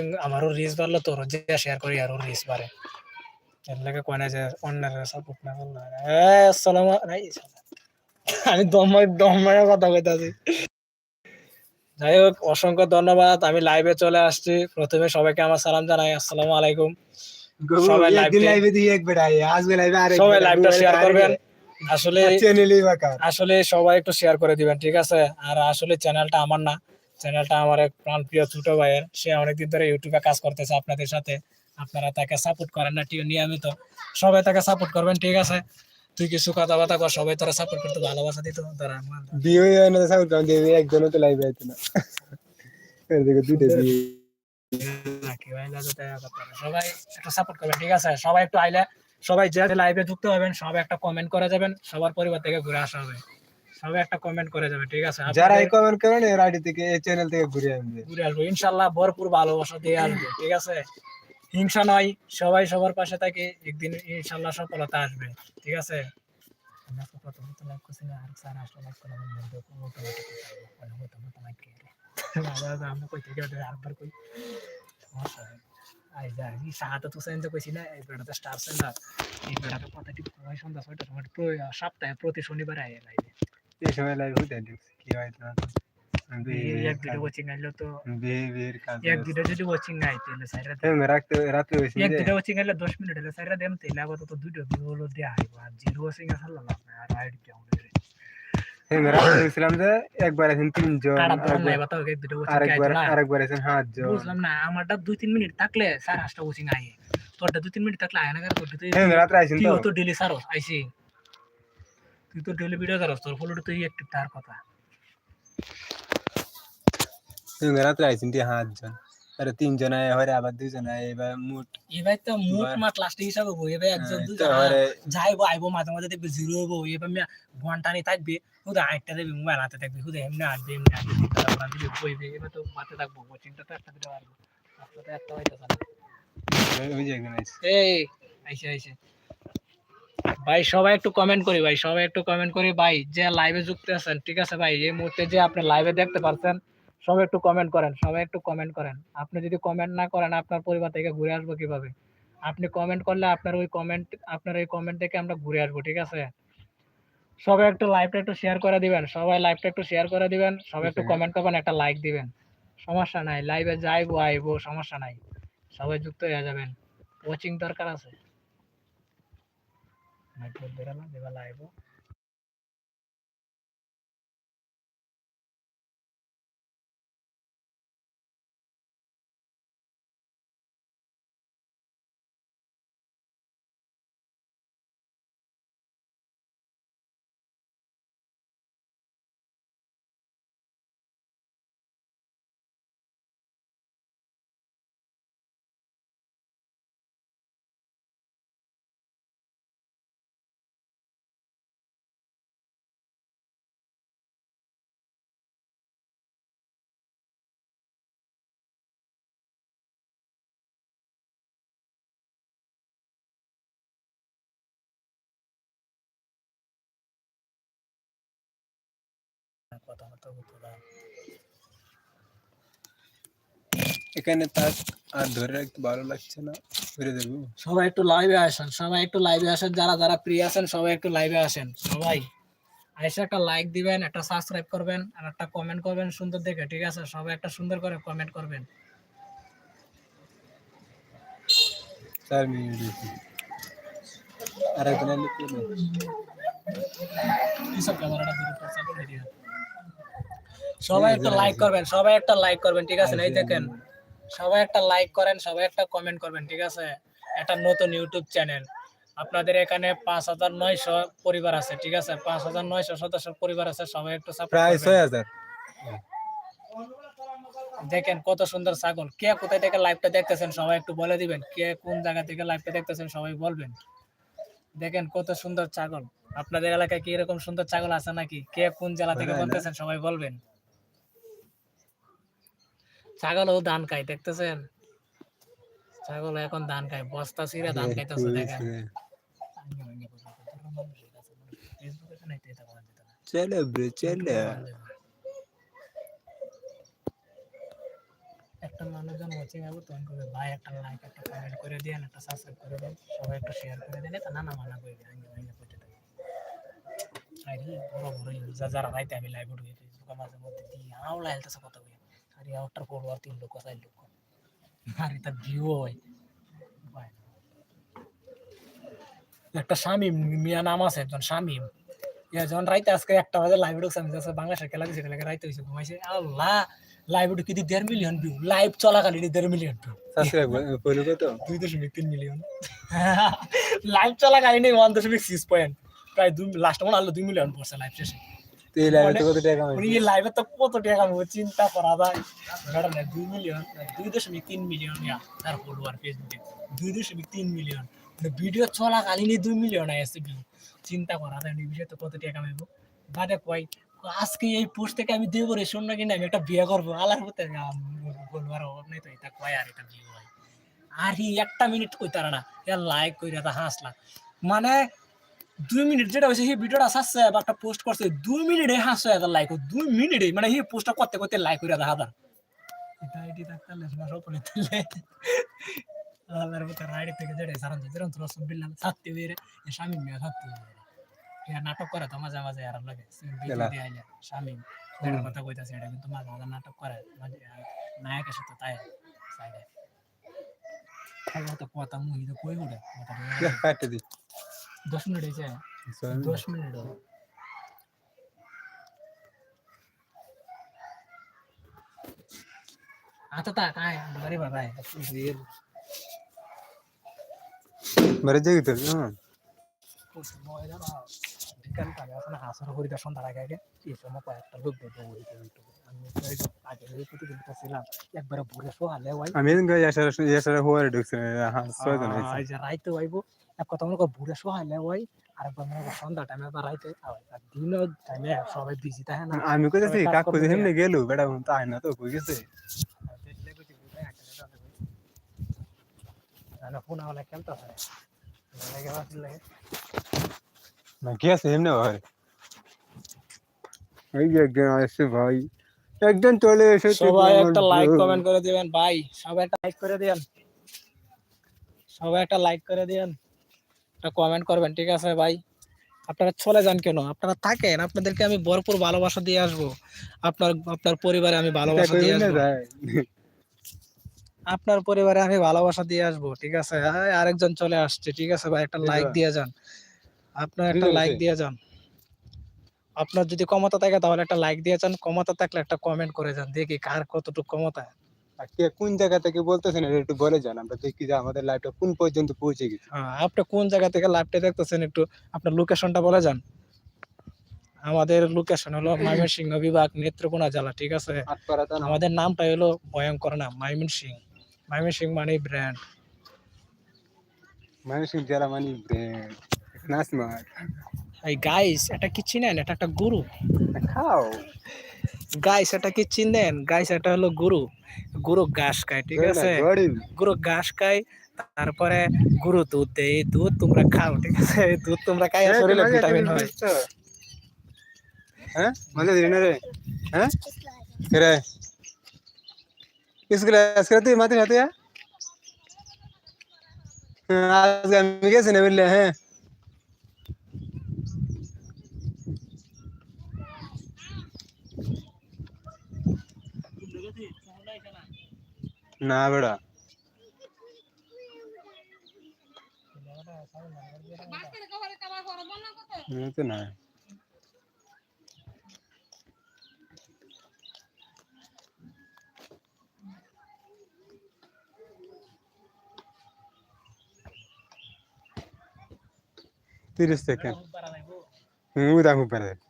Watching আমারও rich বাড়লো তোর যে শেয়ার করি আরও রিচ বাড়ে। এর লাগে কয় না যে অন্যের সাপোর্ট না করলে আসসালামু আমি দমাই দমায় কথা কইতাছি। যাই হোক অসংখ্য ধন্যবাদ। আমি লাইভে চলে আসছি। প্রথমে সবাইকে আমার সালাম জানাই। আসসালামু আলাইকুম। সবাই live একদিন এ- লাইভে দিয়ে একবার আই আজকে লাইভে আরেক সবাই লাইভটা শেয়ার করবেন। আসলে আসলে সবাই একটু শেয়ার করে দিবেন ঠিক আছে? আর আসলে চ্যানেলটা আমার না। চ্যানেলটা আমার এক প্রাণপ্রিয় ছোট ভাইয়ের। সে অনেকদিন ধরে ইউটিউবে কাজ করতেছে আপনাদের সাথে। আপনারা তাকে সাপোর্ট করেন না ঠিক নিয়মিত। সবাই তাকে সাপোর্ট করবেন ঠিক আছে? তুই কিছু কথা বার্তা কর সবাই তোরা সাপোর্ট করতে ভালোবাসা দিত? তারা বিয়ে হয় না সাউন্ড কাউন্ট দিয়ে একজনও তো লাইভে আইতো না। দেখো দুইটা বিয়ে। সবাই একটু সাপোর্ট করবেন ঠিক আছে? সবাই একটু আইলে সবাই যে লাইভে যুক্ত হবেন সবাই একটা কমেন্ট করে যাবেন সবার পরিবার থেকে ঘুরে আসা হবে। সবাই একটা কমেন্ট করে যাবে ঠিক আছে? যারা এই কমেন্ট করেন এর আইডি থেকে এই চ্যানেল থেকে ঘুরে আসবে। ঘুরে আসব। ইনশাল্লাহ ভরপুর ভালোবাসা দিয়ে আসব ঠিক আছে? হিংসা নয় সবাই সবার পাশে থাকে একদিন ইনশাল্লাহ সফলতা আসবে ঠিক আছে? সপ্তাহে প্রতি শনিবার আয় এই সময় লাইভ হইতে দেখছি কি হয় না এক দুটো কোচিং আইলো তো বিহেভিয়ার কাজ এক দুটো যদি কোচিং আই তাহলে সাইরা এম রাতে রাতে হইছে এক দুটো ওয়াচিং হলে দশ মিনিট হলে দেম দুটো দেয়া আইব আর জিরো রাতে হইছিলাম যে একবার আছেন তিনজন আরেকবার- আরেকবার না আছেন সাতজন বুঝলাম না আমারটা দুই তিন মিনিট থাকলে স্যার হাসটা কোচিং আইয়ে তোরটা দুই তিন মিনিট থাকলে আয় না কেন তোরটা রাতে আইছেন তো তো ডেলি সারস আইসি তুই তো ডেলি ভিডিও সারস তোর ফলো তুই একটু তার কথা। এম রাতে আইছেন তি সাতজন আরে তিনজন আয় হয় আবার দুইজন আয় এবার মোট এবার তো এবার- মাঠ লাস্টে হিসাবে হব এবার একজন হ্যাঁ, দুজন তো আরে যাইবো আইবো মাঝে মাঝে দেখবি জিরো হব এবার মিয়া ঘন্টানি থাকবি হুদা আটটা দেবি মোবাইল হাতে থাকবি হুদা এমনি আটবে এমনি বইবে এবার তো বাতে থাকব কোচিংটা তো একটা দিতে পারব তো একটা এখানে আইছে। এই আইসে আইসে ভাই সবাই একটু কমেন্ট করি ভাই সবাই একটু কমেন্ট করি। ভাই যে লাইভে যুক্ত আছেন ঠিক আছে ভাই? এই মুহূর্তে যে আপনি লাইভে দেখতে পারছেন সবাই একটু কমেন্ট করেন সবাই একটু কমেন্ট করেন। আপনি যদি কমেন্ট না করেন আপনার পরিবার থেকে ঘুরে আসব কীভাবে? আপনি কমেন্ট করলে আপনার ওই কমেন্ট আপনার ওই কমেন্ট থেকে আমরা ঘুরে আসব ঠিক আছে? সবাই একটু লাইভটা একটু শেয়ার করে দিবেন সবাই লাইভটা একটু শেয়ার করে দিবেন সবাই একটু কমেন্ট করবেন একটা লাইক দিবেন। সমস্যা নাই লাইভে যাইবো আইবো সমস্যা নাই। সবাই যুক্ত হয়ে যাবেন। কোচিং দরকার আছে। মাইক্রো বেরালা দেবালা আইবো এখানে তার আর ধরে রাখতে ভালো লাগছে না। ঘুরে দেবো সবাই একটু লাইভে আসেন সবাই একটু লাইভে আসেন যারা যারা প্রি আছেন সবাই একটু লাইভে আসেন সবাই। আইসা একটা লাইক দিবেন একটা সাবস্ক্রাইব করবেন আর একটা কমেন্ট করবেন সুন্দর দেখে ঠিক আছে? সবাই একটা সুন্দর করে কমেন্ট করবেন। চার মিনিট আর একজন এলে কি হবে? এইসব ক্যামেরাটা করে দিও। সবাই একটা লাইক করবেন সবাই একটা লাইক করবেন ঠিক আছে? এই দেখেন সবাই একটা লাইক করেন সবাই একটা কমেন্ট করবেন ঠিক আছে? একটা নতুন ইউটিউব চ্যানেল আপনাদের এখানে পাঁচ হাজার নয়শো পরিবার আছে ঠিক আছে? পাঁচ হাজার নয়শো সদস্য পরিবার আছে সবাই একটু প্রায়। ছয় হাজার। দেখেন কত সুন্দর ছাগল। কে কোথায় থেকে লাইভটা দেখতেছেন সবাই একটু বলে দিবেন। কে কোন জায়গা থেকে লাইভটা দেখতেছেন সবাই বলবেন। দেখেন কত সুন্দর ছাগল। আপনাদের এলাকায় কি এরকম সুন্দর ছাগল আছে নাকি? কে কোন জেলা থেকে। বলতেছেন সবাই বলবেন। ছাগলও ধান খায় দেখতেছেন? ছাগল এখন ধান খায় বস্তা ছিঁড়ে ধান খাইতেছে দেখেন। চলো ব্রো চলো একটা মানুষজন ওয়াচিং আবো তখন করবে ভাই একটা লাইক একটা কমেন্ট করে দেন একটা সাবস্ক্রাইব করে দেন সবাই একটু শেয়ার করে দেন এটা নানা মানা করবে আইনে আইনে করতে থাকে আরে বড় বড় ইউজার যারা রাইতে আমি লাইভ ফেসবুকে মাঝে মধ্যে দিই হেলতেছে কত করে আর আউটার ফলোয়ার তিন লোক চার লোক আর এটা ভিউ হয়। একটা শামিম মিয়া নাম আছে একজন শামিম ইয়া যখন রাইতে আজকে একটা বাজে লাইভ ঢুকছে আমি যাচ্ছে বাংলাদেশের খেলা দিয়েছে খেলা রাইতে হয়েছে ঘুমাইছে আল্লাহ লাইভ ঢুকি দি দেড় মিলিয়ন ভিউ লাইভ চলাকালীন দেড় মিলিয়ন ভিউ দুই দশমিক তিন মিলিয়ন লাইভ চলাকালীন ওয়ান দশমিক সিক্স পয়েন্ট প্রায় দুই লাস্ট মনে হলো দুই মিলিয়ন পড়ছে লাইভ শেষে তুই লাইভে তো কত টাকা উনি এই লাইভে তো কত টাকা কামাবো চিন্তা করা যায়। না দুই মিলিয়ন দুই দশমিক তিন মিলিয়ন তার ফলোয়ার ফেসবুকে দুই দশমিক তিন মিলিয়ন মানে ভিডিও চলাকালীনই দুই মিলিয়ন আসছে ভিউ চিন্তা করা যায় এই বিষয়ে তো কত টাকা বাদে কয় আজকে এই পোস্ট থেকে আমি দেবো রে শূন্য কিনা আমি একটা বিয়ে করব। আলার হতে ফলোয়ার অভাব নেই তো এটা কয় আর এটা ভিউ হয়। আর একটা মিনিট কই তারা না লাইক কইরা তা হাসলা। মানে দুই মিনিট যেটা হয়েছে সেই ভিডিওটা আসছে বা একটা পোস্ট করছে দুই মিনিটে হাসছে এত লাইক দুই মিনিটে মানে সেই পোস্টটা করতে করতে লাইক এটি থাকতে আল্লাহর মতো রাইড থেকে যেটা সারান তোরা সব বিল্লাম এ স্বামী মেয়ে এর নাটক করে তো মাঝে মাঝে আর লাগে। আইলে স্বামী। যেটা কথা কইতাছে এটা কিন্তু মাঝে মাঝে নাটক করে নায়কের সাথে তাই সাইডে কথা মুহি তো কই উঠে? কাটতে দি দশ মিনিট হয়েছে দশ মিনিট হলো। आता ता काय बरे बाबा आहे बरे जागी तर हं. বিকাল পাবে এখন হাসার পরিদর্শন তার আগে আগে এই সময় কয়েকটা লোক দেখবো ওই একটু আমি ওই যে আগে ওই প্রতিযোগিতা ছিলাম একবারে ভোরে শোয়ালে ওই আমি এদিন গাই আসার আসার হওয়ার ঢুকছে হ্যাঁ ছয়জন হয়েছে এই যে রাইতে হইবো এক কথা মনে কর ভোরের সময় না ওই আরেকবার মনে সন্ধ্যা টাইমে বা দিন সবাই বিজি থাকে না। আমি কইতেছি গেছে? না ফোন আওলা গেছে ভাই? একদিন চলে এসে সবাই একটা লাইক কমেন্ট করে দিবেন ভাই। সবাই একটা লাইক করে দিবেন। সবাই একটা লাইক করে দিবেন। কমেন্ট করবেন ঠিক আছে ভাই? আপনারা চলে যান কেন? আপনারা থাকেন আপনাদেরকে আমি ভরপুর ভালোবাসা দিয়ে আসব। আপনার আপনার পরিবারে আমি ভালোবাসা দিয়ে আসব। আপনার পরিবারে আমি ভালোবাসা দিয়ে আসব ঠিক আছে? আরেকজন চলে আসছে ঠিক আছে ভাই? একটা লাইক দিয়ে যান। আপনার একটা লাইক দিয়ে যান। আপনার যদি ক্ষমতা থাকে তাহলে একটা লাইক দিয়ে যান ক্ষমতা থাকলে একটা কমেন্ট করে যান। দেখি কার কতটুকু ক্ষমতা। কে কোন জায়গা থেকে বলতেছেন এটা একটু বলে যান আমরা দেখি যে আমাদের লাইভটা কোন পর্যন্ত পৌঁছে গেছে। হ্যাঁ, আপনি কোন জায়গা থেকে লাইভটা দেখতেছেন একটু আপনার লোকেশনটা বলে যান। আমাদের লোকেশন হলো ময়মনসিংহ বিভাগ নেত্রকোনা জেলা ঠিক আছে? আমাদের নামটা হলো ভয়ঙ্কর নাম ময়মনসিংহ। ময়মনসিংহ মানে ব্র্যান্ড মানুষের যারা মানে ব্রেন নাচ মার এই গাইস এটা কি চিনেন এটা একটা গুরু খাও গাইস এটা কি চিনেন গাইস এটা হলো গুরু গুরু ঘাস খায় ঠিক আছে গরিব গুরু ঘাস খায় তারপরে গুরু দুধ দেয় এই দুধ তোমরা খাও ঠিক আছে এই দুধ তোমরা খাইয়া শরীরে ভিটামিন হয় হ্যাঁ মজা দিলি না রে হ্যাঁ কে রে किस क्लास करती माते जाते हैं आज আমি গেছি না বললে হ্যাঁ না বেড়া আমি তো না তিরিশ সেকেন্ড হুম দেখো পারে হ্যাঁ নমাজ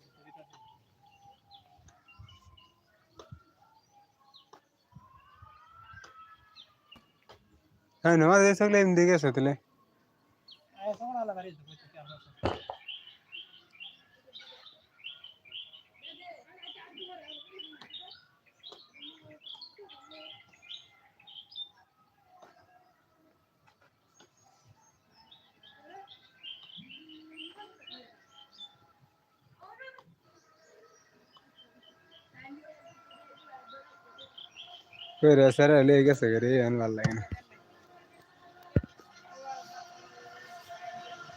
ಹಾ ನಮಾಜ್ ಎಷ್ಟಾಗ್ಲ ಹಿಂದಿಗೆ ಎಷ್ಟೊತ್ತಿಲ್ಲ ಸರ್ ಅಲ್ಲಿ ಹೇಗೆ ಸಗರಿ ಏನು ಅಲ್ಲ ಏನು